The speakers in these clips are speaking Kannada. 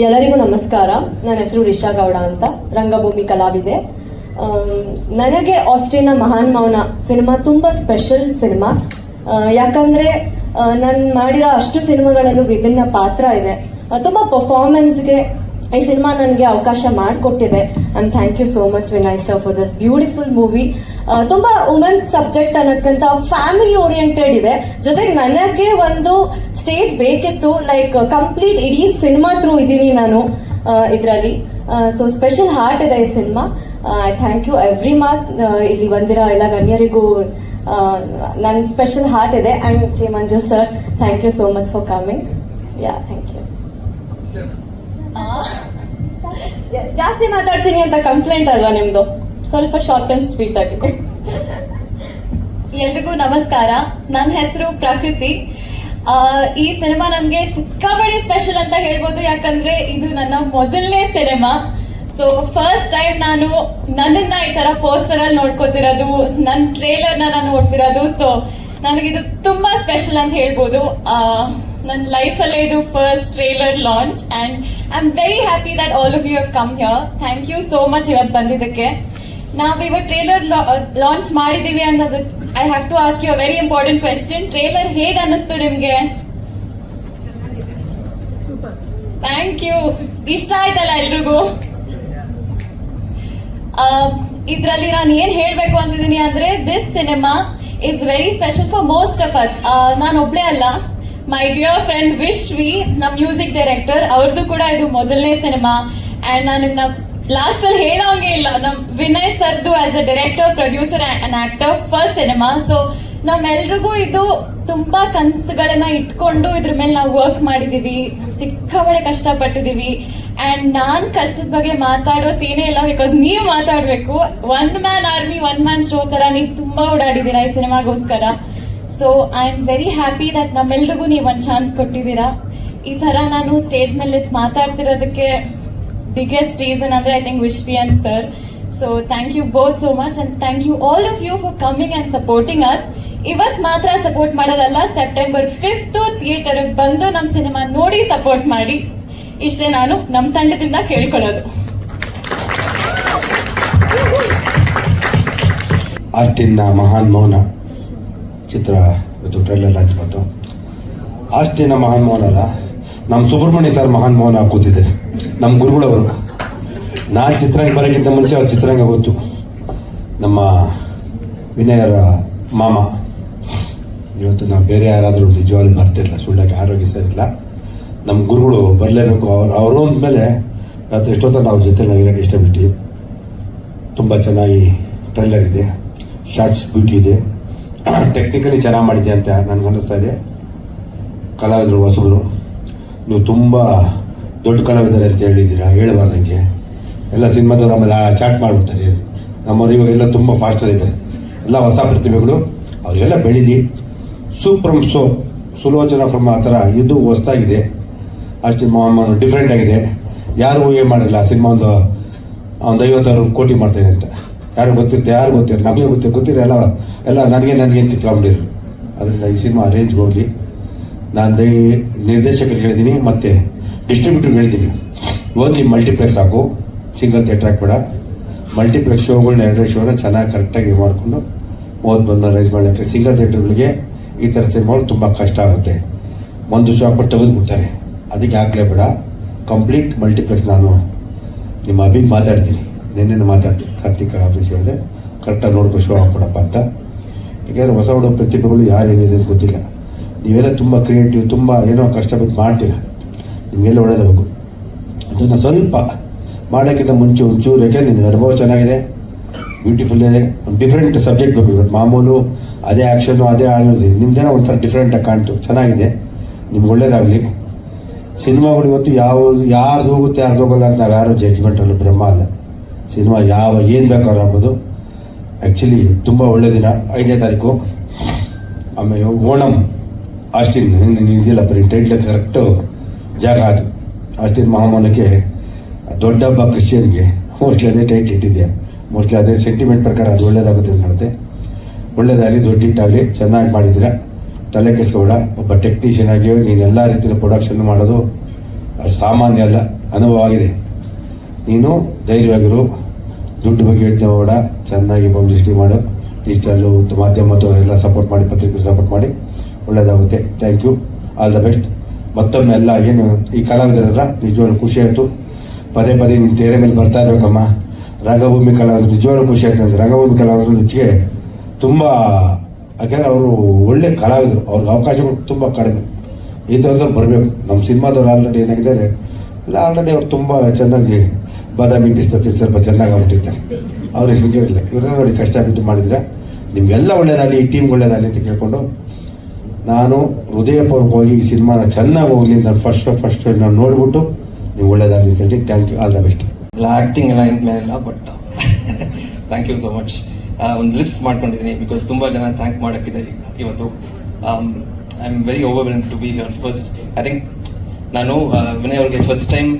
ಎಲ್ಲರಿಗೂ ನಮಸ್ಕಾರ. ನನ್ನ ಹೆಸರು ರಿಷಾ ಗೌಡ ಅಂತ. ರಂಗಭೂಮಿ ಕಲಾವಿದೆ. ನನಗೆ ಆಸ್ಟ್ರೇನ ಮಹಾನ್ ಮೌನ ಸಿನಿಮಾ ತುಂಬ ಸ್ಪೆಷಲ್ ಸಿನಿಮಾ. ಯಾಕಂದರೆ ನಾನು ಮಾಡಿರೋ ಅಷ್ಟು ಸಿನಿಮಾಗಳಲ್ಲೂ ವಿಭಿನ್ನ ಪಾತ್ರ ಇದೆ. ತುಂಬ ಪರ್ಫಾರ್ಮೆನ್ಸ್ಗೆ ಈ ಸಿನಿಮಾ ನನಗೆ ಅವಕಾಶ ಮಾಡಿಕೊಟ್ಟಿದೆ. And thank you so much Vinay sir for this beautiful movie ತುಂಬ ವುಮೆನ್ ಸಬ್ಜೆಕ್ಟ್ ಅನ್ನೋದಕ್ಕಿಂತ ಫ್ಯಾಮಿಲಿ ಓರಿಯೆಂಟೆಡ್ ಇದೆ. ಜೊತೆಗೆ ನನಗೆ ಒಂದು ಸ್ಟೇಜ್ ಬೇಕಿತ್ತು ಲೈಕ್ ಕಂಪ್ಲೀಟ್ ಇಡೀ ಸಿನಿಮಾ ಥ್ರೂ ಇದ್ದೀನಿ ನಾನು ಇದರಲ್ಲಿ. ಸೊ ಸ್ಪೆಷಲ್ ಹಾರ್ಟ್ ಇದೆ ಈ cinema. I thank you every ಮಾತ್ ಇಲ್ಲಿ ಬಂದಿರೋ ಎಲ್ಲ ಗಣ್ಯರಿಗೂ ನನ್ನ ಸ್ಪೆಷಲ್ ಹಾರ್ಟ್ ಇದೆ. And K Manju sir thank you so much for coming yeah thank you ಜಾಸ್ತಿ ಮಾತಾಡ್ತೀನಿ ಅಂತ ಕಂಪ್ಲೇಂಟ್ ಅಲ್ವಾ ನಿಮ್ದು? ಸ್ವಲ್ಪ ಶಾರ್ಟ್ ಅಂಡ್ ಸ್ವೀಟ್ ಆಗಿದೆ ಎಲ್ರಿಗೂ ನಮಸ್ಕಾರ. ನನ್ನ ಹೆಸರು ಪ್ರಕೃತಿ. ಈ ಸಿನಿಮಾ ನಮ್ಗೆ ಸಿಕ್ಕಾಪಟ್ಟೆ ಸ್ಪೆಷಲ್ ಅಂತ ಹೇಳ್ಬೋದು, ಯಾಕಂದ್ರೆ ಇದು ನನ್ನ ಮೊದಲನೇ ಸಿನಿಮಾ. ಸೊ ಫಸ್ಟ್ ಟೈಮ್ ನಾನು ನನ್ನನ್ನ ಈ ತರ ಪೋಸ್ಟರ್ ಅಲ್ಲಿ ನೋಡ್ಕೋತಿರೋದು ನನ್ನ ಟ್ರೇಲರ್ನ ನಾನು ನೋಡ್ತಿರೋದು. ಸೊ ನನಗಿದು ತುಂಬಾ ಸ್ಪೆಷಲ್ ಅಂತ ಹೇಳ್ಬೋದು. ನನ್ನ ಲೈಫಲ್ಲೇ ಇದು first trailer launch and I am very happy that all of you have come here thank you so much ಇವತ್ತು ಬಂದಿದ್ದಕ್ಕೆ. ನಾವು ಇವತ್ತು ಟ್ರೇಲರ್ ಲಾಂಚ್ ಮಾಡಿದ್ದೀವಿ ಅನ್ನೋದು I have to ask you very important question trailer ಹೇಗೆ ಅನ್ನಿಸ್ತು ನಿಮಗೆ? ಥ್ಯಾಂಕ್ ಯು ಇಷ್ಟ ಆಯ್ತಲ್ಲ ಎಲ್ರಿಗೂ? ಇದರಲ್ಲಿ ನಾನು ಏನ್ ಹೇಳ್ಬೇಕು ಅಂತಿದ್ದೀನಿ ಅಂದ್ರೆ this cinema is very special for most of us ನಾನು ಒಬ್ಳೆ ಅಲ್ಲ. ಮೈ ಡಿಯರ್ ಫ್ರೆಂಡ್ ವಿಶ್ವಿ ನಮ್ಮ ಮ್ಯೂಸಿಕ್ ಡೈರೆಕ್ಟರ್ ಅವ್ರದ್ದು ಕೂಡ ಇದು ಮೊದಲನೇ ಸಿನಿಮಾ ಅಂಡ್ ನಾನು ಲಾಸ್ಟ್ ಅಲ್ಲಿ ಹೇಳೋಂಗೆ ಇಲ್ಲ. ನಮ್ ವಿನಯ್ ಸರ್ದು as a director producer and actor first cinema so ನಮ್ಮೆಲ್ರಿಗೂ ಇದು ತುಂಬಾ ಕನಸುಗಳನ್ನ ಇಟ್ಕೊಂಡು ಇದ್ರ ಮೇಲೆ ನಾವು ವರ್ಕ್ ಮಾಡಿದೀವಿ. ಸಿಕ್ಕಾಬಳೆ ಕಷ್ಟಪಟ್ಟಿದೀವಿ. ಅಂಡ್ ನಾನ್ ಕಷ್ಟದ ಬಗ್ಗೆ ಮಾತಾಡೋ ಸೀನೇ ಇಲ್ಲ ಬಿಕಾಸ್ ನೀವು ಮಾತಾಡ್ಬೇಕು. One man army one man show ತರ ನೀವು ತುಂಬಾ ಓಡಾಡಿದೀರಾ ಈ ಸಿನಿಮಾಗೋಸ್ಕರ so I am very happy that ನಮ್ಮೆಲ್ರಿಗೂ ನೀವು ಒಂದು ಚಾನ್ಸ್ ಕೊಟ್ಟಿದ್ದೀರಾ. ಈ ಥರ ನಾನು ಸ್ಟೇಜ್ ಮೇಲೆ ಮಾತಾಡ್ತಿರೋದಕ್ಕೆ ಬಿಗ್ಗೆಸ್ಟ್ ರೀಸನ್ ಅಂದರೆ I think Vishwi and sir so thank you both so much and thank you all of you for coming and supporting us ಇವತ್ತು ಮಾತ್ರ ಸಪೋರ್ಟ್ ಮಾಡೋದಲ್ಲ ಸೆಪ್ಟೆಂಬರ್ ಫಿಫ್ತ್ ಥಿಯೇಟರ್ಗೆ ಬಂದು ನಮ್ಮ ಸಿನಿಮಾ ನೋಡಿ ಸಪೋರ್ಟ್ ಮಾಡಿ. ಇಷ್ಟೇ ನಾನು ನಮ್ಮ ತಂಡದಿಂದ ಕೇಳ್ಕೊಳ್ಳೋದು. ಅಷ್ಟಿನ್ನ ಮಹಾನ್ ಮೌನ. ಚಿತ್ರ ಇವತ್ತು ಟ್ರೈಲರ್ ಲಾಂಚ್ ಮಾಡ್ತು ನಮ್ಮ ಮಹಾನ್ ಮೋಹನ್ ಅಲ್ಲ ನಮ್ಮ ಸುಬ್ರಹ್ಮಣ್ಯ ಸರ್ ಮಹಾನ್ ಮೋಹನ್ ಕೂತಿದ್ದಾರೆ. ನಮ್ಮ ಗುರುಗಳವರು ನಾನು ಚಿತ್ರಾಂಗ ಬರೋಕ್ಕಿಂತ ಮುಂಚೆ ಅವ್ರ ಚಿತ್ರಾಂಗ ಗೊತ್ತು. ನಮ್ಮ ವಿನಯರ ಮಾಮ. ಇವತ್ತು ನಾವು ಬೇರೆ ಯಾರಾದರೂ ನಿಜವಾಗ್ಲೂ ಬರ್ತಿರಲಿಲ್ಲ ಸುಳ್ಳಕ್ಕೆ ಆರೋಗ್ಯ ಸರಿಯಿಲ್ಲ ನಮ್ಮ ಗುರುಗಳು ಬರಲೇಬೇಕು. ಅವ್ರು ಅವರು ಅಂದಮೇಲೆ ರಾತ್ರಿ ಎಷ್ಟೊತ್ತ ನಾವು ಜೊತೆ ನಾವು ಇರೋಕ್ಕೆ ಇಷ್ಟಪಡ್ತೀವಿ. ತುಂಬ ಚೆನ್ನಾಗಿ ಟ್ರೈಲರ್ ಇದೆ. ಶಾರ್ಟ್ಸ್ ಬ್ಯೂಟಿ ಇದೆ. ಟೆಕ್ನಿಕಲಿ ಚೆನ್ನಾಗಿ ಮಾಡಿದೆ ಅಂತ ನನಗೆ ಅನ್ನಿಸ್ತಾ ಇದೆ. ಕಲಾವಿದರು, ಹೊಸಬರು. ನೀವು ತುಂಬ ದೊಡ್ಡ ಕಲಾವಿದರು ಅಂತ ಹೇಳಿದ್ದೀರಾ? ಹೇಳಬಾರ್ದಂಗೆ. ಎಲ್ಲ ಸಿನಿಮಾದವ್ರು ಆಮೇಲೆ ಚಾಟ್ ಮಾಡಿಬಿಡ್ತಾರೆ. ನಮ್ಮವ್ರು ಇವಾಗ ಎಲ್ಲ ತುಂಬ ಫಾಸ್ಟಲ್ಲಿ ಇದ್ದಾರೆ. ಎಲ್ಲ ಹೊಸ ಪ್ರತಿಭೆಗಳು. ಅವರಿಗೆಲ್ಲ ಬೆಳೀಲಿ. ಸೂಪ್ರಮ್ ಸೋ ಸುಲೋಚನಾ ಫ್ರಮ್ ಆ ಥರ ಇದು ಹೊಸ್ದಾಗಿದೆ. ಅಷ್ಟು ಮಾಮೂಲು ಡಿಫ್ರೆಂಟ್ ಆಗಿದೆ. ಯಾರು ಏನು ಮಾಡಿಲ್ಲ. ಸಿನಿಮಾ ಒಂದು ಒಂದು ಐವತ್ತಾರು ಕೋಟಿ ಮಾಡ್ತಾಯಿದೆ ಅಂತ. ಯಾರು ಗೊತ್ತಿರುತ್ತೆ ಯಾರು ಗೊತ್ತಿರ ನಮಗೆ ಗೊತ್ತಿರ ಗೊತ್ತಿರ ಎಲ್ಲ ಎಲ್ಲ ನನಗೆ ನನಗೆ ಅಂತ ಕಿತ್ಕೊಂಡಿರು ಅದರಿಂದ ಈ ಸಿನಿಮಾ ಅರೇಂಜ್ ಹೋಗಲಿ. ನಾನು ದೈ ನಿರ್ದೇಶಕರಿಗೆ ಹೇಳಿದ್ದೀನಿ ಮತ್ತು ಡಿಸ್ಟ್ರಿಬ್ಯೂಟ್ರಿಗೆ ಹೇಳಿದ್ದೀನಿ ಓನ್ಲಿ ಮಲ್ಟಿಪ್ಲೆಕ್ಸ್ ಹಾಕು ಸಿಂಗಲ್ ಥಿಯೇಟ್ರ್ ಹಾಕ್ಬೇಡ. ಮಲ್ಟಿಪ್ಲೆಕ್ಸ್ ಶೋಗಳನ್ನ ಎರಡೇ ಶೋನ ಚೆನ್ನಾಗಿ ಕರೆಕ್ಟಾಗಿ ಮಾಡಿಕೊಂಡು ಮೂವತ್ತು ಬಂದು ರೈಸ್ ಮಾಡಲಿಕ್ಕೆ ಸಿಂಗಲ್ ಥಿಯೇಟ್ರ್ಗಳಿಗೆ ಈ ಥರ ಸಿನಿಮಾಗಳು ತುಂಬ ಕಷ್ಟ ಆಗುತ್ತೆ. ಒಂದು ಶೋ ಹಾಕ್ಬಿಟ್ಟು ತೆಗೆದುಬಿಡ್ತಾರೆ. ಅದಕ್ಕೆ ಹಾಕ್ಲೇಬೇಡ ಕಂಪ್ಲೀಟ್ ಮಲ್ಟಿಪ್ಲೆಕ್ಸ್ ನಾನು ನಿಮ್ಮ ಅಭಿಗೆ ಮಾತಾಡ್ತೀನಿ. ನಿನ್ನೆ ಮಾತಾಡ್ತೀನಿ. ಕಾರ್ತಿಕ್ ಆಫೀಸ್ ಹೇಳಿದೆ. ಕರೆಕ್ಟಾಗಿ ನೋಡ್ಕೊ ಶೋ ಹಾಕ್ಕೊಡಪ್ಪ ಅಂತ. ಯಾಕೆಂದರೆ ಹೊಸ ಹುಡುಗ ಪ್ರತಿಭೆಗಳು ಯಾರೇನಿದೆ ಅಂತ ಗೊತ್ತಿಲ್ಲ. ನೀವೆಲ್ಲ ತುಂಬ ಕ್ರಿಯೇಟಿವ್ ತುಂಬ ಏನೋ ಕಷ್ಟಪಟ್ಟು ಮಾಡ್ತೀರ. ನಿಮಗೆಲ್ಲ ಒಳ್ಳೇದಾಗಬೇಕು. ಅದನ್ನು ಸ್ವಲ್ಪ ಮಾಡೋಕ್ಕಿಂತ ಮುಂಚೆ ಒಂಚೂರು, ಯಾಕೆಂದ್ರೆ ನಿನ್ನ ಅನುಭವ ಚೆನ್ನಾಗಿದೆ. ಬ್ಯೂಟಿಫುಲ್ ಇದೆ. ಒಂದು ಡಿಫ್ರೆಂಟ್ ಸಬ್ಜೆಕ್ಟ್ ಬೇಕು ಇವತ್ತು. ಮಾಮೂಲು ಅದೇ ಆ್ಯಕ್ಷನ್ನು ಅದೇ ಆಡೋದು. ನಿಮ್ದೇನೋ ಒಂಥರ ಡಿಫ್ರೆಂಟಾಗಿ ಕಾಣ್ತು. ಚೆನ್ನಾಗಿದೆ. ನಿಮ್ಗೆ ಒಳ್ಳೇದಾಗಲಿ. ಸಿನಿಮಾಗಳು ಇವತ್ತು ಯಾವ ಯಾರ್ದು ಹೋಗುತ್ತೆ, ಯಾರ್ದು ಹೋಗಲ್ಲ ಅಂತ ನಾವು ಯಾರು ಜಡ್ಜ್ಮೆಂಟಲ್ಲಿ ಬ್ರಹ್ಮ ಅಲ್ಲ. ಸಿನಿಮಾ ಯಾವ, ಏನು ಬೇಕಾದ್ರೂ ಆಗ್ಬೋದು. ಆ್ಯಕ್ಚುಲಿ ತುಂಬ ಒಳ್ಳೆ ದಿನ. ಐದನೇ ತಾರೀಕು. ಆಮೇಲೆ ಓಣಂ. ಆಸ್ಟಿನ್. ಇದೆಯಲ್ಲ ಬರೀ ಟೈಟ್ಲ ಕರೆಕ್ಟು ಜಾಗ ಅದು. ಆಸ್ಟಿನ್ ಮಹಾಮಾನಕ್ಕೆ ದೊಡ್ಡ ಹಬ್ಬ ಕ್ರಿಶ್ಚಿಯನ್ಗೆ. ಮೋಸ್ಟ್ಲಿ ಅದೇ ಟೈಟ್ ಇಟ್ಟಿದ್ದೆ ಮೋಸ್ಟ್ಲಿ ಅದೇ ಸೆಂಟಿಮೆಂಟ್ ಪ್ರಕಾರ ಅದು ಒಳ್ಳೇದಾಗುತ್ತೆ ಅಂತ ಕಾಣುತ್ತೆ ಒಳ್ಳೇದಾಗಲಿ ದೊಡ್ಡ ಇಟ್ಟಾಗಲಿ ಚೆನ್ನಾಗಿ ಮಾಡಿದ್ದೀರ? ತಲೆ ಕೆಸ್ಕೊಬೇಡ ಒಬ್ಬ ಟೆಕ್ನಿಷಿಯನ್ ಆಗಿ ನೀನು ಎಲ್ಲ ರೀತಿಯ ಪ್ರೊಡಕ್ಷನ್ ಮಾಡೋದು ಸಾಮಾನ್ಯ ಅಲ್ಲ, ಅನುಭವ ಆಗಿದೆ. ನೀನು ಧೈರ್ಯವಾಗಿರು. ದುಡ್ಡು ಬಗ್ಗೆ ಯೋಚನೆ ಮಾಡ ಚೆನ್ನಾಗಿ ಪಬ್ಲಿಸಿಟಿ ಮಾಡು. ಡಿಜಿಟಲ್ಲು ಮಾಧ್ಯಮ ಎಲ್ಲ ಸಪೋರ್ಟ್ ಮಾಡಿ ಪತ್ರಿಕೆ ಸಪೋರ್ಟ್ ಮಾಡಿ. ಒಳ್ಳೆಯದಾಗುತ್ತೆ thank you all the best ಮತ್ತೊಮ್ಮೆ ಎಲ್ಲ ಏನು ಈ ಕಲಾವಿದರಲ್ಲ, ನಿಜವಾಗ್ಲೂ ಖುಷಿ ಆಯಿತು. ಪದೇ ಪದೇ ನಿಮ್ಮ ತೇರೆ ಮೇಲೆ ಬರ್ತಾ ಇರಬೇಕಮ್ಮ. ರಂಗಭೂಮಿ ಕಲಾವಿದರು ನಿಜವಾಗ್ಲೂ ಖುಷಿ ಆಯ್ತು ಅಂದರೆ ರಂಗಭೂಮಿ ಕಲಾವಿದರು ಹೆಚ್ಚಿಗೆ ತುಂಬ, ಯಾಕೆಂದರೆ ಅವರು ಒಳ್ಳೆ ಕಲಾವಿದರು. ಅವ್ರಿಗೆ ಅವಕಾಶಗಳು ತುಂಬ ಕಡಿಮೆ. ಈ ಥರದವ್ರು ಬರಬೇಕು. ನಮ್ಮ ಸಿನಿಮಾದವ್ರು ಆಲ್ರೆಡಿ ಏನಾಗಿದ್ದಾರೆ. ಎಲ್ಲ ಆಲ್ರೆಡಿ ಅವ್ರು ತುಂಬ ಚೆನ್ನಾಗಿ ಬಾದಾಮಿ ಬಿಸ್ತತಿ ಸ್ವಲ್ಪ ಚೆನ್ನಾಗಿ ಆಗ್ಬಿಟ್ಟಿರ್ತಾರೆ. ಅವ್ರಿಗೆ ಹೀಗಿರಲಿಲ್ಲ ಇವ್ರನ್ನ ನೋಡಿ ಕಷ್ಟ ಬಿದ್ದು ಮಾಡಿದ್ರೆ ನಿಮಗೆಲ್ಲ ಒಳ್ಳೇದಾಗಲಿ ಈ ಟೀಮ್ ಒಳ್ಳೇದಾಗಲಿ ಅಂತ ಕೇಳಿಕೊಂಡು ನಾನು ಹೃದಯಪೂರ್ವಕವಾಗಿ ಈ ಸಿನಿಮಾನ ಚೆನ್ನಾಗಿ ಹೋಗಲಿ ನಾನು ಫಸ್ಟ್ ಫಸ್ಟ್ ನಾನು ನೋಡಿಬಿಟ್ಟು ನೀವು ಒಳ್ಳೇದಾಗಲಿ ಅಂತ ಹೇಳಿ thank you all the best ಇಲ್ಲ ಆ್ಯಕ್ಟಿಂಗ್ ಎಲ್ಲ ಇಲ್ಲ but thank you so much ಒಂದು ಲಿಸ್ಟ್ ಮಾಡ್ಕೊಂಡಿದ್ದೀನಿ ಬಿಕಾಸ್ ತುಂಬ ಜನ ಥ್ಯಾಂಕ್ ಮಾಡೋಕ್ಕಿದೆ ಇವತ್ತು. Um, I am very overwhelm to be here first I think ನಾನು ವಿನಯ್ ಅವ್ರಿಗೆ first time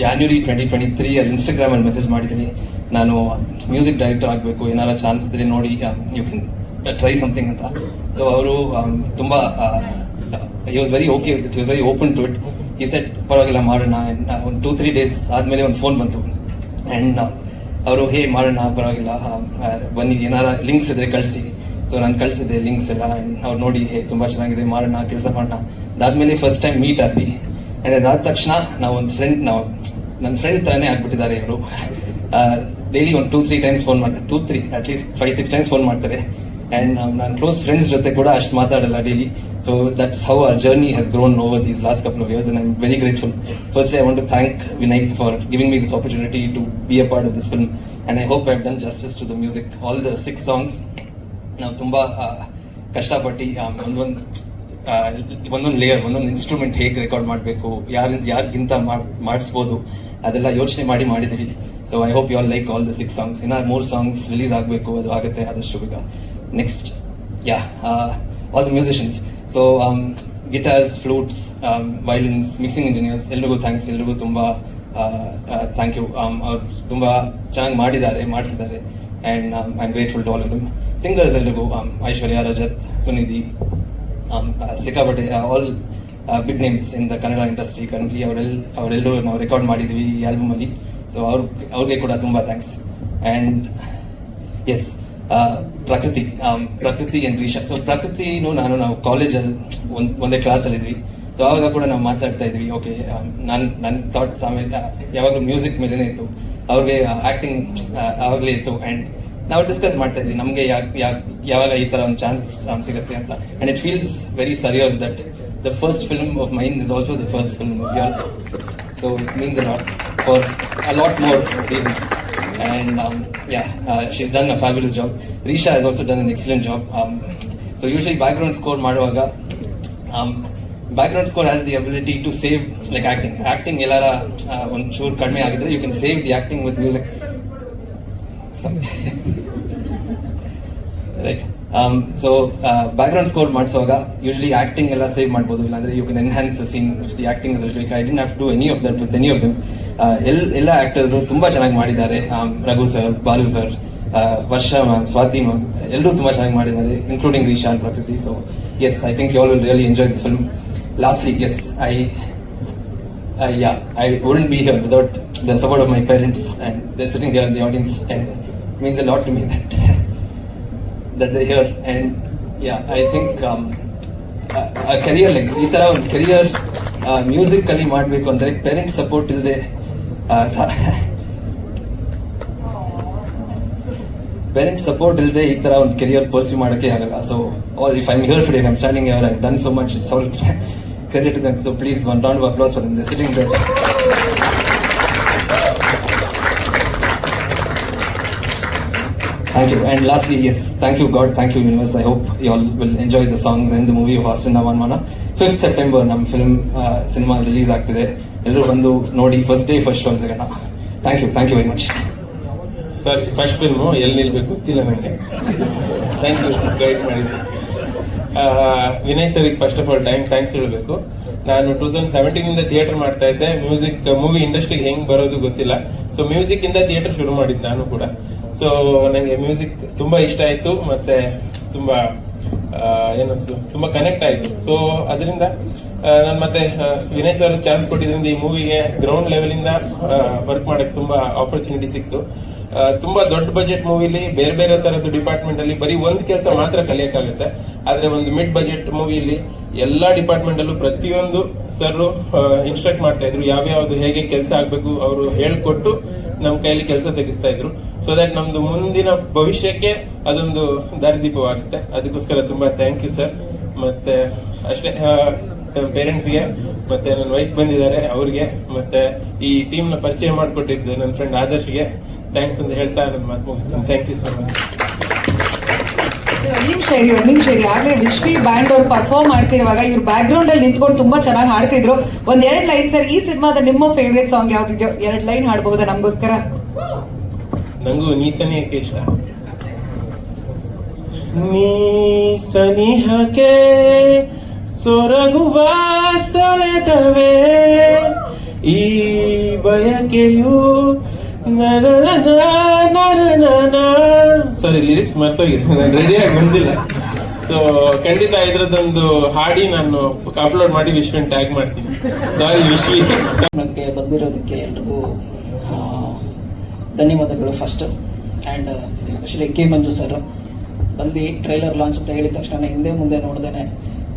January twenty twenty three ಅಲ್ಲಿ ಇನ್ಸ್ಟಾಗ್ರಾಮಲ್ಲಿ ಮೆಸೇಜ್ ಮಾಡಿದ್ದೀನಿ. ನಾನು ಮ್ಯೂಸಿಕ್ ಡೈರೆಕ್ಟರ್ ಆಗಬೇಕು ಏನಾರ ಚಾನ್ಸ್ ಇದ್ರೆ ನೋಡಿ ಯು ಕ್ಯಾನ್ ಟ್ರೈ ಸಮಥಿಂಗ್ ಅಂತ. ಸೊ ಅವರು ತುಂಬ he was very okay with it was very open to it ಈ ಸೆಟ್ ಪರವಾಗಿಲ್ಲ, ಮಾಡೋಣ. ಒಂದು ಟೂ ತ್ರೀ ಡೇಸ್ ಆದಮೇಲೆ ಒಂದು ಫೋನ್ ಬಂತು. ಆ್ಯಂಡ್ ಅವರು, ಹೇ, ಮಾಡೋಣ, ಪರವಾಗಿಲ್ಲ. ಬನ್ನಿ, ಏನಾರ ಲಿಂಕ್ಸ್ ಇದ್ರೆ ಕಳಿಸಿ. ಸೊ ನಾನು ಕಳಿಸಿದೆ ಲಿಂಕ್ಸ್ ಎಲ್ಲ. ಆ್ಯಂಡ್ ಅವ್ರು ನೋಡಿ, ಹೇ, ತುಂಬ ಚೆನ್ನಾಗಿದೆ, ಮಾಡೋಣ, ಕೆಲಸ ಮಾಡೋಣ. ಅದಾದಮೇಲೆ ಫಸ್ಟ್ ಟೈಮ್ ಮೀಟ್ ಆದ್ವಿ. ಆ್ಯಂಡ್ ಅದಾದ ತಕ್ಷಣ ನಾವು ಒಂದು ಫ್ರೆಂಡ್ ನಾವು ನನ್ನ ಫ್ರೆಂಡ್ ಥರನೇ ಆಗ್ಬಿಟ್ಟಿದ್ದಾರೆ ಇವರು. ಡೈಲಿ ಒಂದು ಟೂ ತ್ರೀ ಟೈಮ್ಸ್ ಫೋನ್ ಮಾಡ್ತಾರೆ two three at least five six times phone ಮಾಡ್ತಾರೆ. ಆ್ಯಂಡ್ ನನ್ನ ಕ್ಲೋಸ್ ಫ್ರೆಂಡ್ಸ್ ಜೊತೆ ಕೂಡ ಅಷ್ಟು ಮಾತಾಡಲ್ಲ daily so that's how our journey has grown over these last couple of years I am very grateful firstly I want to thank Vinay for giving me this opportunity to be a part of this film and I hope I done justice to the music all the six songs ನಾವು ತುಂಬ ಕಷ್ಟಪಟ್ಟು ಒಂದೊಂದು ಒಂದೊಂದು ಲೇಯರ್ ಒಂದೊಂದು ಇನ್ಸ್ಟ್ರೂಮೆಂಟ್ ಹೇಗೆ ರೆಕಾರ್ಡ್ ಮಾಡಬೇಕು ಯಾರಿಂದ ಯಾರಿಗಿಂತ ಮಾಡಿಸ್ಬೋದು ಅದೆಲ್ಲ ಯೋಚನೆ ಮಾಡಿ ಮಾಡಿದ್ದೀವಿ so I hope you all like all the six songs ಇನ್ನು ಮೂರು ಸಾಂಗ್ಸ್ ರಿಲೀಸ್ ಆಗಬೇಕು ಅದು ಆಗುತ್ತೆ ಆದಷ್ಟು ಬೇಗ. Next yeah all the musicians so guitars flutes violins mixing engineers ಎಲ್ರಿಗೂ ಥ್ಯಾಂಕ್ಸ್ ಎಲ್ರಿಗೂ ತುಂಬ ಥ್ಯಾಂಕ್ ಯು ಅವ್ರು ತುಂಬ ಚೆನ್ನಾಗಿ ಮಾಡಿದ್ದಾರೆ ಮಾಡಿಸಿದ್ದಾರೆ. And I am grateful to all of them singers ಎಲ್ರಿಗೂ um, ಐಶ್ವರ್ಯ ರಜತ್ ಸುನಿಧಿ ಸಿಕ್ಕಾಪಟ್ಟೆ all big names in the Kannada industry currently ಅವರೆಲ್ಲ ಅವರೆಲ್ಲರೂ ನಾವು ರೆಕಾರ್ಡ್ ಮಾಡಿದ್ವಿ ಈ ಆಲ್ಬಮಲ್ಲಿ ಸೊ ಅವ್ರ ಅವ್ರಿಗೆ ಕೂಡ ತುಂಬ thanks and yes Prakruthi um, Prakruthi and Reesha so ಪ್ರಕೃತಿನೂ ನಾನು ನಾವು ಕಾಲೇಜಲ್ಲಿ ಒಂದು ಒಂದೇ ಕ್ಲಾಸಲ್ಲಿದ್ವಿ ಸೊ ಆವಾಗ ಕೂಡ ನಾವು ಮಾತಾಡ್ತಾ ಇದ್ವಿ ಓಕೆ ನನ್ನ ನನ್ನ ಥಾಟ್ಸ್ ಆಮೇಲೆ ಯಾವಾಗಲೂ ಮ್ಯೂಸಿಕ್ ಮೇಲೇ ಇತ್ತು. ಅವ್ರಿಗೆ ಆ್ಯಕ್ಟಿಂಗ್ ಆವಾಗಲೇ ಇತ್ತು. ಆ್ಯಂಡ್ ನಾವು ಡಿಸ್ಕಸ್ ಮಾಡ್ತಾ ಇದ್ವಿ ನಮಗೆ ಯಾವಾಗ ಈ ತರ ಒಂದು ಚಾನ್ಸ್ ಸಿಗುತ್ತೆ ಅಂತ and it feels very surreal that the first film of mine is also the first film of yours so it means a lot for a lot more reasons and um, yeah, uh, she's done a fabulous job. Risha has also done an excellent job. Um, so usually background score ಮಾಡುವಾಗ um, background score has the ability to save like acting. Acting ಎಲ್ಲಾರ ಒಂಚೂರು ಕಡಿಮೆ ಆಗಿದ್ರೆ you can save the acting with music. Right so background score ಮಾಡಿಸುವಾಗ usually acting ಎಲ್ಲ ಸೇವ್ ಮಾಡ್ಬೋದು. ಇಲ್ಲಾಂದ್ರೆ you can enhance scene which the acting is I didn't have to any of that with any of them L ಎಲ್ಲ ಆಕ್ಟರ್ಸ್ ತುಂಬ ಚೆನ್ನಾಗಿ ಮಾಡಿದ್ದಾರೆ. Um, Raghu sir Balu sir Varsha ma'am Swathi ma'am ಎಲ್ಲರೂ ತುಂಬಾ ಚೆನ್ನಾಗಿ ಮಾಡಿದ್ದಾರೆ including Reesha and Prakruthi so yes I think you all will really enjoy this film lastly yes I yeah be here without the support of my parents, and they're sitting the in the audience, and it means a lot to me that that they're here. And yeah, I think um, a, a career like ಈ ಥರ ಒಂದು ಕೆರಿಯರ್ ಮ್ಯೂಸಿಕಲ್ಲಿ ಮಾಡಬೇಕು ಅಂದರೆ ಪೇರೆಂಟ್ಸ್ ಸಪೋರ್ಟ್ ಇಲ್ಲದೆ ಪೇರೆಂಟ್ಸ್ ಸಪೋರ್ಟ್ ಇಲ್ಲದೆ ಈ ಥರ ಒಂದು ಕೆರಿಯರ್ ಪರ್ಸ್ಯೂ ಮಾಡೋಕ್ಕೆ ಆಗಲ್ಲ so all if I'm here today I'm standing here I done so much it's all to them. So please, one round of applause for them. Thank you. And lastly, yes, thank you, God. Thank you, universe. I hope you all will enjoy the songs and the movie of Navanmana. Fifth September ನಮ್ಮ ಫಿಲ್ಮ್ ಸಿನಿಮಾ ರಿಲೀಸ್ ಆಗ್ತಿದೆ ಎಲ್ಲರೂ ಬಂದು ನೋಡಿ first day first thank you thank you very much sir first film ಎಲ್ಲಿ ನಿಲ್ಬೇಕು ಗೊತ್ತಿಲ್ಲ ನನಗೆ ಥ್ಯಾಂಕ್ ಯು ಗೈಡ್ ಮಾಡಿದ್ದು ಆ, ವಿನಯ್ ಸರಿಗೆ first of all time thanks ಹೇಳಬೇಕು. ನಾನು ಟೂ ತೌಸಂಡ್ ಸೆವೆಂಟೀನಿಂದ ಥಿಯೇಟರ್ ಮಾಡ್ತಾ ಇದ್ದೆ. ಮ್ಯೂಸಿಕ್ ಮೂವಿ ಇಂಡಸ್ಟ್ರಿಗೆ ಹೆಂಗ್ ಬರೋದು ಗೊತ್ತಿಲ್ಲ. ಸೊ ಮ್ಯೂಸಿಕ್ ಇಂದ ಥಿಯೇಟರ್ ಶುರು ಮಾಡಿದ್ದು ನಾನು ಕೂಡ. ಸೊ ನನಗೆ ಮ್ಯೂಸಿಕ್ ತುಂಬಾ ಇಷ್ಟ ಆಯಿತು. ಮತ್ತೆ ತುಂಬಾ ಏನನ್ಸ್ತು ತುಂಬ ಕನೆಕ್ಟ್ ಆಯಿತು. ಸೊ ಅದರಿಂದ ನಾನು ಮತ್ತೆ ವಿನಯ್ ಸರ್ ಚಾನ್ಸ್ ಕೊಟ್ಟಿದ್ರಿಂದ ಈ ಮೂವಿಗೆ ಗ್ರೌಂಡ್ ಲೆವೆಲಿಂದ ವರ್ಕ್ ಮಾಡೋಕ್ಕೆ ತುಂಬ ಆಪರ್ಚುನಿಟಿ ಸಿಕ್ತು. ತುಂಬಾ ದೊಡ್ಡ ಬಜೆಟ್ ಮೂವಿಲಿ ಬೇರೆ ಬೇರೆ ತರದ್ದು ಡಿಪಾರ್ಟ್ಮೆಂಟ್ ಅಲ್ಲಿ ಬರೀ ಒಂದು ಕೆಲಸ ಮಾತ್ರ ಕಲಿಯಕ್ಕಾಗುತ್ತೆ. ಆದ್ರೆ ಒಂದು ಮಿಡ್ ಬಜೆಟ್ ಮೂವಿಲಿ ಎಲ್ಲಾ ಡಿಪಾರ್ಟ್ಮೆಂಟ್ ಅಲ್ಲೂ ಪ್ರತಿಯೊಂದು ಸರ್ ಇನ್ಸ್ಟ್ರಕ್ಟ್ ಮಾಡ್ತಾ ಇದ್ರು. ಯಾವ್ಯಾವ್ದು ಹೇಗೆ ಕೆಲಸ ಆಗ್ಬೇಕು ಅವರು ಹೇಳ್ಕೊಟ್ಟು ನಮ್ಮ ಕೈಯಲ್ಲಿ ಕೆಲಸ ತೆಗಿಸ್ತಾ ಇದ್ರು. ಸೊ ದಟ್ ನಮ್ದು ಮುಂದಿನ ಭವಿಷ್ಯಕ್ಕೆ ಅದೊಂದು ದಾರಿದೀಪವಾಗುತ್ತೆ. ಅದಕ್ಕೋಸ್ಕರ ತುಂಬಾ ಥ್ಯಾಂಕ್ ಯು ಸರ್ ಮತ್ತೆ ಅಷ್ಟೇ ಪೇರೆಂಟ್ಸ್ಗೆ ಮತ್ತೆ ನನ್ನ ವೈಫ್ ಬಂದಿದ್ದಾರೆ, ಅವ್ರಿಗೆ, ಮತ್ತೆ ಈ ಟೀಮ್ನ ಪರಿಚಯ ಮಾಡಿಕೊಟ್ಟಿದ್ದು ನನ್ನ ಫ್ರೆಂಡ್ ಆದರ್ಶ್ಗೆ. ಥ್ಯಾಂಕ್ಸ್ ಅಂತ ಹೇಳ್ತಾ ನನ್ನ ಮಾತು ಮುಗಿಸ್ತೀನಿ. ಥ್ಯಾಂಕ್ ಯು ಸೊ ಮಚ್ ಒಂದು ನಿಮಿಷ ಇರಿ ಒಂದ್ ನಿಮಿಷ ಇರಿ. ಆಗ್ಲೇ ವಿಶ್ವಿ ಬ್ಯಾಂಡ್ ಅವ್ರು ಪರ್ಫಾರ್ಮ್ ಮಾಡ್ತಿರುವಾಗ ಇವ್ರು ಬ್ಯಾಕ್ ಗ್ರೌಂಡ್ ಅಲ್ಲಿ ನಿಂತ್ಕೊಂಡು ತುಂಬಾ ಚೆನ್ನಾಗಿ ಹಾಡ್ತಿದ್ರು. ಒಂದ್ ಎರಡ್ ಲೈನ್ ಸರ್ ಈ ಸಿನಿಮಾದ ನಿಮ್ಮ ಫೇವ್ರೇಟ್ ಸಾಂಗ್ ಯಾವ್ದಿದೆಯೋ ಎರಡ್ ಲೈನ್ ಹಾಡ್ಬಹುದಾ ನಮಗೋಸ್ಕರ? ನಂಗೂ ನೀ ಸನಿಹ ಇಷ್ಟ? ನೀ ಸನಿಹಕ್ಕೆ ಸೊರಗುವ ಸೆಳೆದವೆ ಈ ಬಯಕೆಯು ಸಾರಿ ಲಿರಿಕ್ಸ್ ಮರ್ತೋಗಿದೆ. ನಾನು ರೆಡಿಯಾಗಿ ಬಂದಿಲ್ಲ. ಸೊ ಖಂಡಿತ ಇದ್ರದ್ದೊಂದು ಹಾಡಿ ನಾನು ಅಪ್ಲೋಡ್ ಮಾಡಿ ವಿಶ್ವನ್ ಟ್ಯಾಗ್ ಮಾಡ್ತೀನಿ. ಸಾರಿ ವಿಶ್ವಿ ನಮಗೆ ಬಂದಿರೋದಕ್ಕೆ ಎಲ್ರಿಗೂ ಧನ್ಯವಾದಗಳು first and especially K Manju sir ಬಂದು ಟ್ರೈಲರ್ ಲಾಂಚ್ ಅಂತ ಹೇಳಿದ ತಕ್ಷಣ ಹಿಂದೆ ಮುಂದೆ ನೋಡ್ದೇನೆ.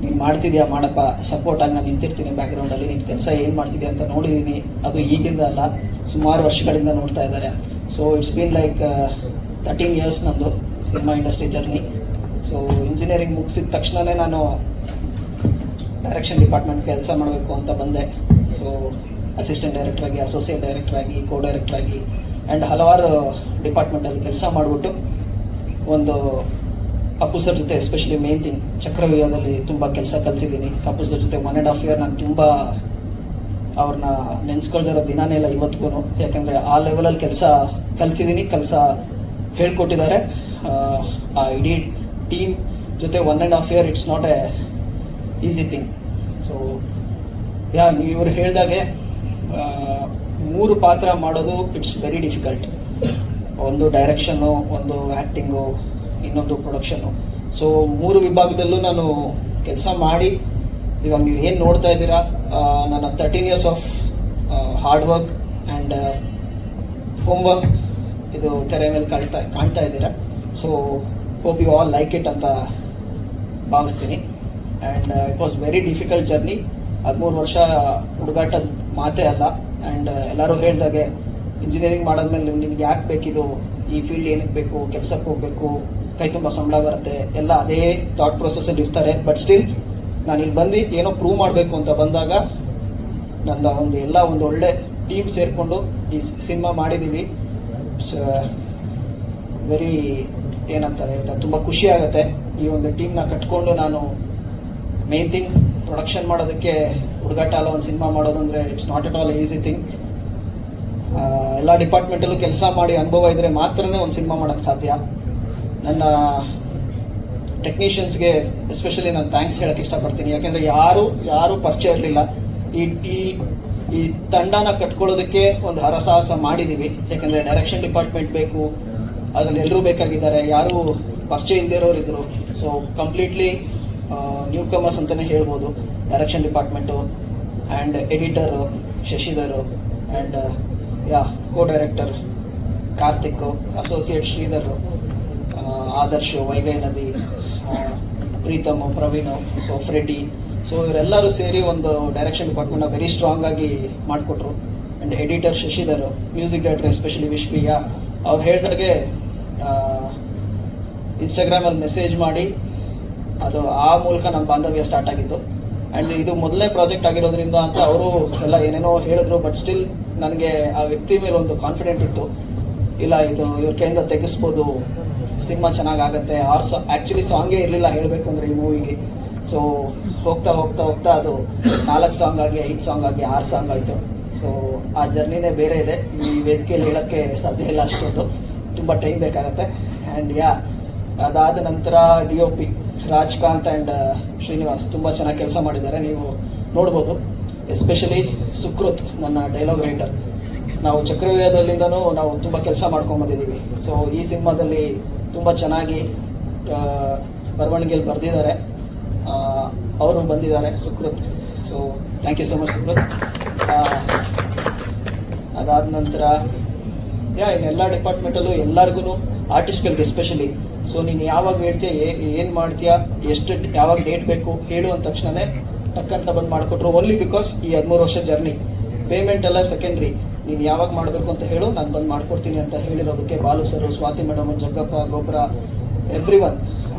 ನೀನು ಮಾಡ್ತಿದ್ಯಾ ಮಾಡಪ್ಪ? ಸಪೋರ್ಟ್ ಆಗಿ ನಾನು ನಿಂತಿರ್ತೀನಿ ಬ್ಯಾಕ್ಗ್ರೌಂಡಲ್ಲಿ ನೀನು ಕೆಲಸ ಏನು ಮಾಡ್ತಿದ್ಯಾ ಅಂತ ನೋಡಿದ್ದೀನಿ ಅದು ಈಗಿಂದ ಅಲ್ಲ, ಸುಮಾರು ವರ್ಷಗಳಿಂದ ನೋಡ್ತಾ ಇದ್ದಾರೆ. So it's been like thirteen years ನಂದು cinema industry journey so engineering ಮುಗಿಸಿದ ತಕ್ಷಣವೇ ನಾನು ಡೈರೆಕ್ಷನ್ ಡಿಪಾರ್ಟ್ಮೆಂಟ್ ಕೆಲಸ ಮಾಡಬೇಕು ಅಂತ ಬಂದೆ. ಸೊ ಅಸಿಸ್ಟೆಂಟ್ ಡೈರೆಕ್ಟರ್ ಆಗಿ ಅಸೋಸಿಯೇಟ್ ಡೈರೆಕ್ಟರ್ ಆಗಿ ಕೋ ಡೈರೆಕ್ಟರ್ ಆಗಿ ಆ್ಯಂಡ್ ಹಲವಾರು ಡಿಪಾರ್ಟ್ಮೆಂಟಲ್ಲಿ ಕೆಲಸ ಮಾಡಿಬಿಟ್ಟು ಒಂದು ಅಪ್ಪು ಸರ್ ಜೊತೆ ಎಸ್ಪೆಷಲಿ ಮೇನ್ ಥಿಂಗ್ ಚಕ್ರವ್ಯೂಹದಲ್ಲಿ ತುಂಬ ಕೆಲಸ ಕಲ್ತಿದ್ದೀನಿ. ಅಪ್ಪು ಸರ್ ಜೊತೆ ಒನ್ ಆ್ಯಂಡ್ ಹಾಫ್ ಇಯರ್ ನಾನು ತುಂಬ ಅವ್ರನ್ನ ನೆನೆಸ್ಕೊಳ್ದಿರೋ ದಿನಾನೇ ಇಲ್ಲ ಇವತ್ತಿಗೂ ಯಾಕೆಂದರೆ ಆ ಲೆವೆಲಲ್ಲಿ ಕೆಲಸ ಕಲ್ತಿದ್ದೀನಿ ಕೆಲಸ ಹೇಳ್ಕೊಟ್ಟಿದ್ದಾರೆ. ಆ, ಆ ಇಡೀ ಟೀಮ್ ಜೊತೆ one and half year it's not a easy thing so yeah ನೀವು ಇವರು ಹೇಳಿದಾಗೆ ಮೂರು ಪಾತ್ರ ಮಾಡೋದು ಇಟ್ಸ್ ವೆರಿ ಡಿಫಿಕಲ್ಟ್ ಒಂದು ಡೈರೆಕ್ಷನ್ನು ಒಂದು ಆ್ಯಕ್ಟಿಂಗು ಇನ್ನೊಂದು ಪ್ರೊಡಕ್ಷನ್ನು ಸೊ ಮೂರು ವಿಭಾಗದಲ್ಲೂ ನಾನು ಕೆಲಸ ಮಾಡಿ, ಇವಾಗ ನೀವು ಏನು ನೋಡ್ತಾ ಇದ್ದೀರಾ ನನ್ನ thirteen years of hard work and homework ಇದು ತೆರೆ ಮೇಲೆ ಕಾಣ್ತಾ ಕಾಣ್ತಾ ಇದ್ದೀರಾ. So hope you all like it ಅಂತ ಭಾವಿಸ್ತೀನಿ. And it was very difficult journey ಹದಿಮೂರು ವರ್ಷ ಹುಡುಗಾಟದ ಮಾತೇ ಅಲ್ಲ. ಆ್ಯಂಡ್ ಎಲ್ಲರೂ ಹೇಳಿದಾಗೆ ಇಂಜಿನಿಯರಿಂಗ್ ಮಾಡಾದ್ಮೇಲೆ ನಿಮ್ಗೆ ಯಾಕೆ ಬೇಕಿದು? ಈ ಫೀಲ್ಡ್ ಏನಕ್ಕೆ ಬೇಕು? ಕೆಲಸಕ್ಕೆ ಹೋಗಬೇಕು? ಕೈ ತುಂಬ ಸಂಬಳ ಬರುತ್ತೆ, ಎಲ್ಲ ಅದೇ ಥಾಟ್ ಪ್ರೊಸೆಸಲ್ಲಿ ಇರ್ತಾರೆ. ಬಟ್ ಸ್ಟಿಲ್ ನಾನು ಇಲ್ಲಿ ಬಂದು ಏನೋ ಪ್ರೂವ್ ಮಾಡಬೇಕು ಅಂತ ಬಂದಾಗ ನನ್ನ ಒಂದು ಎಲ್ಲ ಒಂದು ಒಳ್ಳೆ ಟೀಮ್ ಸೇರಿಕೊಂಡು ಈ ಸಿನಿಮಾ ಮಾಡಿದ್ದೀವಿ ವೆರಿ ಏನಂತ ಹೇಳ್ತಾರೆ, ತುಂಬ ಖುಷಿ ಆಗುತ್ತೆ. ಈ ಒಂದು ಟೀಮ್ನ ಕಟ್ಕೊಂಡು ನಾನು ಮೇನ್ ಥಿಂಗ್ ಪ್ರೊಡಕ್ಷನ್ ಮಾಡೋದಕ್ಕೆ ಹುಡುಗಾಟ ಅಲ್ಲ, ಒಂದು ಸಿನಿಮಾ ಮಾಡೋದಂದ್ರೆ it's not at all easy thing ಎಲ್ಲ ಡಿಪಾರ್ಟ್ಮೆಂಟಲ್ಲೂ ಕೆಲಸ ಮಾಡಿ ಅನುಭವ ಇದ್ದರೆ ಮಾತ್ರನೇ ಒಂದು ಸಿನಿಮಾ ಮಾಡೋಕ್ಕೆ ಸಾಧ್ಯ. ನನ್ನ ಟೆಕ್ನಿಷಿಯನ್ಸ್ಗೆ ಎಸ್ಪೆಷಲಿ ನಾನು ಥ್ಯಾಂಕ್ಸ್ ಹೇಳಕ್ಕೆ ಇಷ್ಟಪಡ್ತೀನಿ. ಯಾಕೆಂದರೆ ಯಾರು ಯಾರು ಪರಿಚಯ ಇರಲಿಲ್ಲ. ಈ ಈ ಈ ತಂಡನ ಕಟ್ಕೊಳ್ಳೋದಕ್ಕೆ ಒಂದು ಹರಸಾಹಸ ಮಾಡಿದ್ದೀವಿ ಯಾಕೆಂದರೆ ಡೈರೆಕ್ಷನ್ ಡಿಪಾರ್ಟ್ಮೆಂಟ್ ಬೇಕು, ಅದರಲ್ಲಿ ಎಲ್ಲರೂ ಬೇಕಾಗಿದ್ದಾರೆ. ಯಾರು ಪರಿಚಯ ಇಲ್ಲದಿರೋರು ಇದ್ರು. ಸೊ ಕಂಪ್ಲೀಟ್ಲಿ ನ್ಯೂ ಕಮರ್ಸ್ ಅಂತಲೇ ಹೇಳ್ಬೋದು. Direction department and editor Shashidhar and yeah co director Karthik associate Sridhar Adarsh Vaigai ನದಿ Preetham, Praveen, so Freddy, so ಇವರೆಲ್ಲರೂ ಸೇರಿ ಒಂದು ಡೈರೆಕ್ಷನ್ ಡಿಪಾರ್ಟ್ಮೆಂಟ್ನ ವೆರಿ ಸ್ಟ್ರಾಂಗ್ ಆಗಿ ಮಾಡಿಕೊಟ್ರು. And editor Shashidhar music director especially ವಿಶ್ವಿಯ ಅವ್ರು ಹೇಳಿದಾಗೆ ಇನ್ಸ್ಟಾಗ್ರಾಮಲ್ಲಿ ಮೆಸೇಜ್ ಮಾಡಿ ಅದು ಆ ಮೂಲಕ ನಮ್ಮ ಬಾಂಧವ್ಯ ಸ್ಟಾರ್ಟ್ ಆಗಿತ್ತು. ಆ್ಯಂಡ್ ಇದು ಮೊದಲನೇ ಪ್ರಾಜೆಕ್ಟ್ ಆಗಿರೋದ್ರಿಂದ ಅಂತ ಅವರು ಎಲ್ಲ ಏನೇನೋ ಹೇಳಿದ್ರು ಬಟ್ ಸ್ಟಿಲ್ ನನಗೆ ಆ ವ್ಯಕ್ತಿ ಮೇಲೆ ಒಂದು ಕಾನ್ಫಿಡೆಂಟ್ ಇತ್ತು. ಇಲ್ಲ, ಇದು ಇವ್ರ ಕೈಯಿಂದ ತೆಗೆಸ್ಬೋದು ಸಿನಿಮಾ ಚೆನ್ನಾಗಾಗತ್ತೆ. ಆರ್ ಸಾ ಆ್ಯಕ್ಚುಲಿ ಸಾಂಗೇ ಇರಲಿಲ್ಲ ಹೇಳಬೇಕು ಅಂದರೆ ಈ ಮೂವಿಗೆ ಸೊ ಹೋಗ್ತಾ ಹೋಗ್ತಾ ಹೋಗ್ತಾ ಅದು ನಾಲ್ಕು ಸಾಂಗ್ ಆಗಿ, ಐದು ಸಾಂಗ್ ಆಗಿ, ಆರು ಸಾಂಗ್ ಆಯಿತು. ಸೊ ಆ ಜರ್ನಿನೇ ಬೇರೆ ಇದೆ. ಈ ವೇದಿಕೆಯಲ್ಲಿ ಹೇಳೋಕ್ಕೆ ಸಾಧ್ಯ ಇಲ್ಲ ಅಷ್ಟೊಂದು. ತುಂಬ ಟೈಮ್ ಬೇಕಾಗತ್ತೆ. ಆ್ಯಂಡ್ ಯಾ ಅದಾದ ನಂತರ D O P Rajkanth and Srinivas ತುಂಬ ಚೆನ್ನಾಗಿ ಕೆಲಸ ಮಾಡಿದ್ದಾರೆ. ನೀವು ನೋಡ್ಬೋದು. ಎಸ್ಪೆಷಲಿ ಸುಕೃತ್, ನನ್ನ ಡೈಲಾಗ್ ರೈಟರ್ ನಾವು ಚಕ್ರವ್ಯೂಹದಲ್ಲಿಂದನೂ ನಾವು ತುಂಬ ಕೆಲಸ ಮಾಡ್ಕೊಂಬಂದಿದ್ದೀವಿ ಸೊ ಈ ಸಿನಿಮಾದಲ್ಲಿ ತುಂಬ ಚೆನ್ನಾಗಿ ಬರವಣಿಗೆಯಲ್ಲಿ ಬರೆದಿದ್ದಾರೆ. ಅವರು ಬಂದಿದ್ದಾರೆ, Sukruth. So thank you so much Sukruth. ಅದಾದ ನಂತರ, ಯಾ ಇನ್ನೆಲ್ಲ ಡಿಪಾರ್ಟ್ಮೆಂಟಲ್ಲೂ ಎಲ್ಲರಿಗೂ ಆರ್ಟಿಸ್ಟ್ಗಳಿಗೆ ಎಸ್ಪೆಷಲಿ ಸೊ ನೀನು ಯಾವಾಗ ಹೇಳ್ತೀಯ ಏನು ಮಾಡ್ತೀಯ, ಎಷ್ಟು ಯಾವಾಗ ಡೇಟ್ ಬೇಕು, ಹೇಳು ಅಂದ ತಕ್ಷಣನೇ ಟಕ್ಕಂತ ಬಂದು ಮಾಡಿಕೊಟ್ರು ಓನ್ಲಿ ಬಿಕಾಸ್ ಈ ಹದಿಮೂರು ವರ್ಷ ಜರ್ನಿ ಪೇಮೆಂಟ್ ಎಲ್ಲ ಸೆಕೆಂಡ್ರಿ ನೀನು ಯಾವಾಗ ಮಾಡಬೇಕು ಅಂತ ಹೇಳು, ನಾನು ಬಂದು ಮಾಡ್ಕೊಡ್ತೀನಿ ಅಂತ ಹೇಳಿರೋದಕ್ಕೆ ಬಾಲು ಸರ್, ಸ್ವಾತಿ ಮೇಡಮ್ ಜಗ್ಗಪ್ಪ ಗೊಬ್ಬರ ಎವ್ರಿ ಒನ್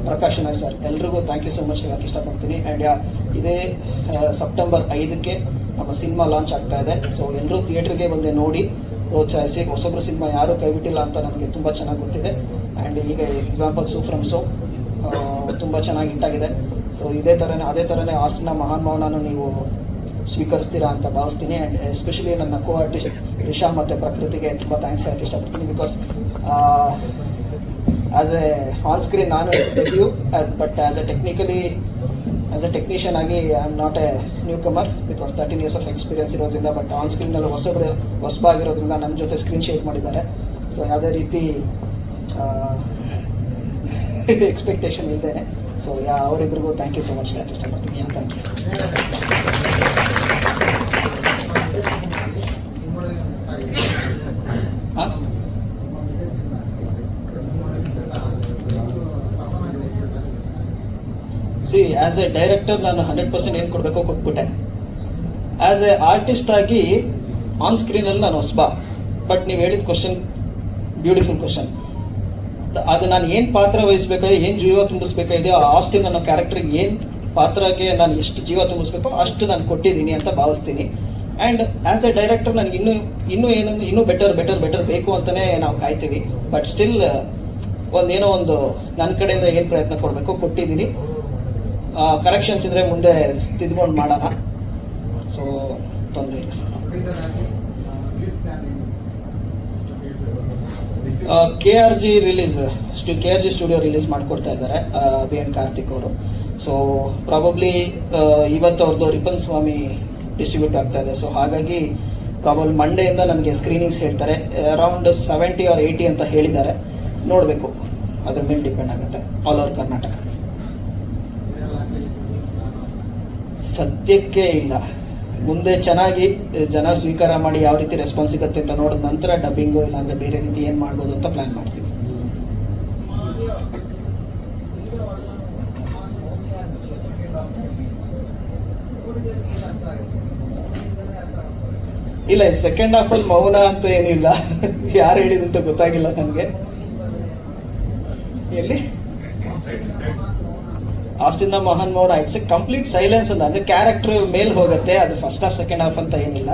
ಪ್ರಕಾಶ್ ನಾಯ್ ಸರ್ ಎಲ್ರಿಗೂ ಥ್ಯಾಂಕ್ ಯು ಸೊ ಮಚ್ ಹೇಳಕ್ಕೆ ಇಷ್ಟಪಡ್ತೀನಿ. ಆ್ಯಂಡ್ ಯಾ ಇದೇ ಸೆಪ್ಟೆಂಬರ್ ಐದಕ್ಕೆ ನಮ್ಮ ಸಿನಿಮಾ ಲಾಂಚ್ ಆಗ್ತಾ ಇದೆ. ಸೊ ಎಲ್ಲರೂ ಥಿಯೇಟ್ರಿಗೆ ಬಂದೆ ನೋಡಿ, ಪ್ರೋತ್ಸಾಹಿಸಿ. ಹೊಸಬ್ರು ಸಿನಿಮಾ ಯಾರೂ ಕೈಬಿಟ್ಟಿಲ್ಲ ಅಂತ ನಮಗೆ ತುಂಬ ಚೆನ್ನಾಗಿ ಗೊತ್ತಿದೆ. ಆ್ಯಂಡ್ ಈಗ ಎಕ್ಸಾಂಪಲ್ ಸೂ ಫ್ರಮ್ ಸೋ ತುಂಬ ಚೆನ್ನಾಗಿ ಹಿಟ್ಟಾಗಿದೆ ಸೊ ಇದೇ ಥರನೇ ಅದೇ ಥರನೇ ಆಸ್ಟಿನ ಮಹಾನ್ ಮೌನನು ನೀವು ಸ್ವೀಕರಿಸ್ತೀರಾ ಅಂತ ಭಾವಿಸ್ತೀನಿ. ಆ್ಯಂಡ್ ಎಸ್ಪೆಷಲಿ ನನ್ನ ಕೋ ಆರ್ಟಿಸ್ಟ್ ರಿಷಾ ಮತ್ತು ಪ್ರಕೃತಿಗೆ ತುಂಬ ಥ್ಯಾಂಕ್ಸ್ ಹೇಳಕ್ಕೆ ಇಷ್ಟಪಡ್ತೀನಿ because as a on screen ನಾನು debut as but as a technically as a technician ಆಗಿ I am not a newcomer because thirteen years of experience ಇರೋದ್ರಿಂದ ಬಟ್ ಆನ್ ಸ್ಕ್ರೀನಲ್ಲಿ ಹೊಸಬ್ರು ಹೊಸಬಾಗಿರೋದ್ರಿಂದ ನಮ್ಮ ಜೊತೆ ಸ್ಕ್ರೀನ್ ಶೇರ್ ಮಾಡಿದ್ದಾರೆ. ಸೊ ಯಾವುದೇ ರೀತಿ ಎಕ್ಸ್ಪೆಕ್ಟೇಷನ್ ಇಲ್ಲದೆ ಸೊ ಯಾ ಅವರಿಬ್ಬರಿಗೂ ಥ್ಯಾಂಕ್ ಯು ಸೊ ಮಚ್ ಹೇಳಕ್ಕೆ ಇಷ್ಟಪಡ್ತೀನಿ. Thank you as a director ನಾನು ಹಂಡ್ರೆಡ್ ಪರ್ಸೆಂಟ್ ಏನು ಕೊಡಬೇಕೋ ಕೊಟ್ಬಿಟ್ಟೆ. ಆಸ್ ಎ ಆರ್ಟಿಸ್ಟ್ ಆಗಿ ಆನ್ ಸ್ಕ್ರೀನಲ್ಲಿ ನಾನು ಹೊಸಬ. ಬಟ್ ನೀವು ಹೇಳಿದ ಕ್ವಶನ್ ಬ್ಯೂಟಿಫುಲ್ ಕ್ವಶನ್ ಅದು ನಾನು ಏನು ಪಾತ್ರ ವಹಿಸ್ಬೇಕಾಗಿ ಏನು ಜೀವ ತುಂಬಿಸ್ಬೇಕಾಗಿದೆಯೋ ಆ ಅನ್ನೋ ಕ್ಯಾರೆಕ್ಟರ್ಗೆ ಏನು ಪಾತ್ರಕ್ಕೆ ನಾನು ಎಷ್ಟು ಜೀವ ತುಂಬಿಸ್ಬೇಕೋ ಅಷ್ಟು ನಾನು ಕೊಟ್ಟಿದ್ದೀನಿ ಅಂತ ಭಾವಿಸ್ತೀನಿ. ಆ್ಯಂಡ್ ಆ್ಯಸ್ ಎ ಡೈರೆಕ್ಟರ್ ನನಗೆ ಇನ್ನೂ ಇನ್ನೂ ಏನಂದ್ರೆ ಇನ್ನೂ ಬೆಟರ್ ಬೆಟರ್ ಬೆಟರ್ ಬೇಕು ಅಂತಲೇ ನಾವು ಕಾಯ್ತೀವಿ. ಬಟ್ ಸ್ಟಿಲ್ ಒಂದೇನೋ ಒಂದು ನನ್ನ ಕಡೆಯಿಂದ ಏನು ಪ್ರಯತ್ನ ಕೊಡಬೇಕು ಕೊಟ್ಟಿದ್ದೀನಿ. ಕರೆಕ್ಷನ್ಸ್ ಇದ್ರೆ ಮುಂದೆ ತಿದ್ಕೊಂಡು ಮಾಡೋಣ. ಸೊ ತೊಂದರೆ ಇಲ್ಲ. K R G release ಸ್ಟು K R G studio release ಮಾಡಿಕೊಡ್ತಾ ಇದ್ದಾರೆ ಬಿ ಎನ್ ಕಾರ್ತಿಕ್ ಅವರು. ಸೊ ಪ್ರಾಬಬ್ಲಿ ಇವತ್ತು ಅವ್ರದ್ದು ರಿಪನ್ ಸ್ವಾಮಿ ಡಿಸ್ಟ್ರಿಬ್ಯೂಟ್ ಆಗ್ತಾ ಇದೆ. ಸೊ ಹಾಗಾಗಿ ಪ್ರಾಬಲ್ ಮಂಡೆಯಿಂದ ನನಗೆ ಸ್ಕ್ರೀನಿಂಗ್ಸ್ ಹೇಳ್ತಾರೆ. ಅರೌಂಡ್ ಸೆವೆಂಟಿ ಆರ್ ಏಯ್ಟಿ ಅಂತ ಹೇಳಿದ್ದಾರೆ. ನೋಡಬೇಕು. ಅದ್ರ ಮೇಲೆ ಡಿಪೆಂಡ್ ಆಗುತ್ತೆ. ಆಲ್ ಓವರ್ ಕರ್ನಾಟಕ ಸದ್ಯಕ್ಕೆ ಇಲ್ಲ. ಮುಂದೆ ಚೆನ್ನಾಗಿ ಜನ ಸ್ವೀಕಾರ ಮಾಡಿ ಯಾವ ರೀತಿ ರೆಸ್ಪಾನ್ಸ್ ಸಿಗುತ್ತೆ ಅಂತ ನೋಡಿದ ನಂತರ ಡಬ್ಬಿಂಗು ಇಲ್ಲಾಂದ್ರೆ ಬೇರೆ ರೀತಿ ಏನು ಮಾಡ್ಬೋದು ಅಂತ ಪ್ಲಾನ್ ಮಾಡ್ತೀವಿ. ಇಲ್ಲ ಸೆಕೆಂಡ್ ಹಾಫ್ ಅಲ್ಲಿ ಮೌನ ಅಂತ ಏನಿಲ್ಲ. ಯಾರು ಹೇಳಿದಂತ ಗೊತ್ತಾಗಿಲ್ಲ ನಮಗೆ. ಎಲ್ಲಿ? ಆಸ್ಟಿನ ಮೋಹನ್ ಮೌನ ಇಟ್ಸ್ ಎ ಕಂಪ್ಲೀಟ್ ಸೈಲೆನ್ಸ್ ಅಂತ ಅಂದ್ರೆ ಕ್ಯಾರೆಕ್ಟರ್ ಮೇಲ್ ಹೋಗುತ್ತೆ, ಅದು ಫಸ್ಟ್ ಹಾಫ್ ಸೆಕೆಂಡ್ ಹಾಫ್ ಅಂತ ಏನಿಲ್ಲ.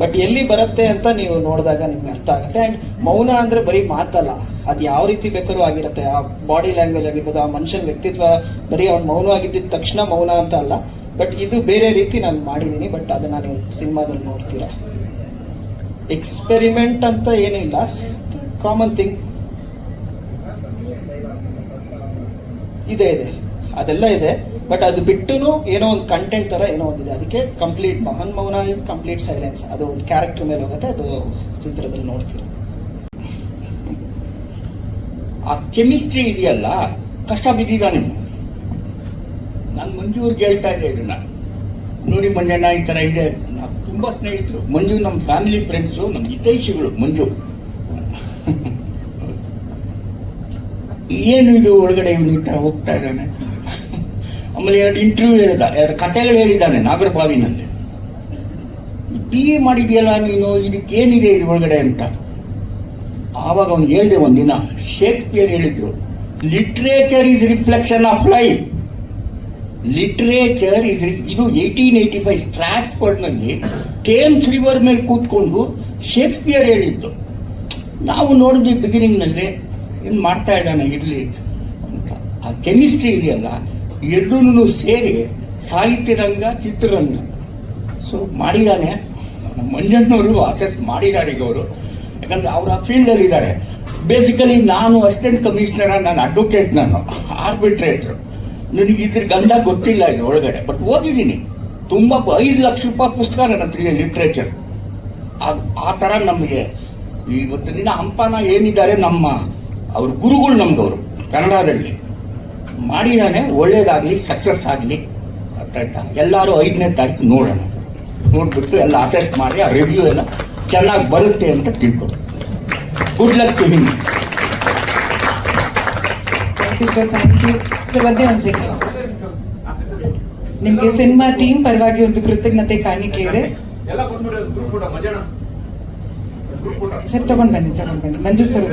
ಬಟ್ ಎಲ್ಲಿ ಬರುತ್ತೆ ಅಂತ ನೀವು ನೋಡಿದಾಗ ನಿಮ್ಗೆ ಅರ್ಥ ಆಗುತ್ತೆ. ಅಂಡ್ ಮೌನ ಅಂದ್ರೆ ಬರೀ ಮಾತಲ್ಲ. ಅದು ಯಾವ ರೀತಿ ಬೇಕಾದ್ರೂ ಆಗಿರುತ್ತೆ. ಆ ಬಾಡಿ ಲ್ಯಾಂಗ್ವೇಜ್ ಆಗಿರ್ಬೋದು, ಆ ಮನುಷ್ಯನ ವ್ಯಕ್ತಿತ್ವ ಬರೀ ಅವ್ನು ಆಗಿದ್ದ ತಕ್ಷಣ ಮೌನ ಅಂತ ಅಲ್ಲ. ಬಟ್ ಇದು ಬೇರೆ ರೀತಿ ನಾನು ಮಾಡಿದ್ದೀನಿ ಬಟ್ ಅದನ್ನ ನೀವು ಸಿನಿಮಾದಲ್ಲಿ ನೋಡ್ತೀರಾ. ಎಕ್ಸ್ಪೆರಿಮೆಂಟ್ ಅಂತ ಏನಿಲ್ಲ ಕಾಮನ್ ಥಿಂಗ್ ಇದೆ ಇದೆ. ಅದೆಲ್ಲ ಇದೆ. ಬಟ್ ಅದು ಬಿಟ್ಟು ಏನೋ ಒಂದು ಕಂಟೆಂಟ್ ತರ ಏನೋ ಒಂದಿದೆ ಅದಕ್ಕೆ ಕಂಪ್ಲೀಟ್ ಮಹನ್ ಮೌನ ಇಸ್ ಕಂಪ್ಲೀಟ್ ಸೈಲೆನ್ಸ್ ಅದು ಒಂದು ಕ್ಯಾರೆಕ್ಟರ್ ಮೇಲೆ ಹೋಗುತ್ತೆ. ಅದು ಚಿತ್ರದಲ್ಲಿ ನೋಡ್ತೀರಿ. ಆ ಕೆಮಿಸ್ಟ್ರಿ ಇದೆಯಲ್ಲ? ಕಷ್ಟ ಬಿದ್ದಿದ್ದಾನೆ ನಾನು ಮಂಜುವ್ರಿಗೆ ಹೇಳ್ತಾ ಇದ್ದೆ ಇದನ್ನ. ನೋಡಿ ಮಂಜಣ್ಣ, ಈ ಥರ ಇದೆ. ನಾವು ತುಂಬ ಸ್ನೇಹಿತರು. ಮಂಜು ನಮ್ಮ ಫ್ಯಾಮಿಲಿ ಫ್ರೆಂಡ್ಸು ನಮ್ಮ ಹಿತೈಷಿಗಳು, ಮಂಜು. ಏನು ಇದು ಒಳಗಡೆ ಇವನು ಈ ಥರ ಹೋಗ್ತಾ ಇದ್ದಾನೆ? ಆಮೇಲೆ ಎರಡು ಇಂಟರ್ವ್ಯೂ ಹೇಳಿದ, ಎರಡು ಕಥೆಗಳು ಹೇಳಿದ್ದಾನೆ ನಾಗರಬಾವಿನಲ್ಲಿ. ಎ ಮಾಡಿದೆಯಲ್ಲ ನೀನು, ಇದಕ್ಕೇನಿದೆ ಇದ್ರ ಒಳಗಡೆ ಅಂತ? ಆವಾಗ ಅವನು ಹೇಳಿದೆ ಒಂದಿನ, ಶೇಕ್ಸ್ಪಿಯರ್ ಹೇಳಿದ್ರು, literature is reflection of life. Literature is ಇದು ಏಯ್ಟೀನ್ ಏಯ್ಟಿ ಫೈವ್ ಸ್ಟ್ರಾಟ್ಫರ್ಡ್ನಲ್ಲಿ ಟೇಮ್ಸ್ ರಿವರ್ ಮೇಲೆ ಕೂತ್ಕೊಂಡು ಶೇಕ್ಸ್ಪಿಯರ್ ಹೇಳಿದ್ದು. ನಾವು ನೋಡಿದ್ವಿ ಬಿಗಿನಿಂಗ್ನಲ್ಲಿ ಏನು ಮಾಡ್ತಾ ಇದ್ದಾನೆ, ಇರಲಿ ಅಂತ. ಆ ಕೆಮಿಸ್ಟ್ರಿ ಇದೆಯಲ್ಲ ಎರಡೂ ಸೇರಿ ಸಾಹಿತ್ಯ ರಂಗ, ಚಿತ್ರರಂಗ. ಸೊ ಮಾಡಿದ್ದಾನೆ ಮಂಜಣ್ಣವರು ಅಸೆಸ್ ಮಾಡಿದ್ದಾರೆ ಈಗ ಅವರು. ಯಾಕಂದ್ರೆ ಅವರು ಆ ಫೀಲ್ಡಲ್ಲಿ ಇದ್ದಾರೆ. ಬೇಸಿಕಲಿ ನಾನು ಅಸಿಸ್ಟೆಂಟ್ ಕಮಿಷನರ್ ನಾನು ಅಡ್ವೊಕೇಟ್ ನಾನು ಆರ್ಬಿಟ್ರೇಟ್ರು ನನಗೆ ಇದ್ರ ಗಂಧ ಗೊತ್ತಿಲ್ಲ ಇದು ಒಳಗಡೆ. ಬಟ್ ಓದಿದ್ದೀನಿ. ತುಂಬ ಐದು ಲಕ್ಷ ರೂಪಾಯಿ ಪುಸ್ತಕ ನನ್ನ ಹತ್ರ ಲಿಟ್ರೇಚರ್ ಆ ಥರ ನಮಗೆ. ಇವತ್ತು ದಿನ ಹಂಪನ ಏನಿದ್ದಾರೆ ನಮ್ಮ ಅವ್ರ ಗುರುಗಳು ನಮ್ಗವರು, ಕನ್ನಡದಲ್ಲಿ. ಮಾಡಿದಾನೆ ಒಳ್ಳೇದಾಗಲಿ ಸಕ್ಸಸ್ ಆಗಲಿ ಅಂತ ಆಯ್ತಾ ಎಲ್ಲರೂ ಐದನೇ ತಾರೀಕು ನೋಡೋಣ. ನೋಡಿಬಿಟ್ಟು ಎಲ್ಲ ಅಸೆಸ್ ಮಾಡಿ ಆ ರಿವ್ಯೂ ಎಲ್ಲ ಚೆನ್ನಾಗಿ ಬರುತ್ತೆ ಅಂತ ತಿಳ್ಕೊಂಡು good luck to him thank you sir thank you sir ಒಂದೇ ಒಂದು ಸೆಕೆಂಡ್ ನಿಮ್ಗೆ ಸಿನಿಮಾ ಟೀಮ್ ಪರವಾಗಿ ಒಂದು ಕೃತಜ್ಞತೆ ಕಾಣಿಕೆ ಇದೆ. ಸರ್ ತಗೊಂಡ್ ಬನ್ನಿ ತಗೊಂಡ್ ಬನ್ನಿ. ಮಂಜು ಸರ್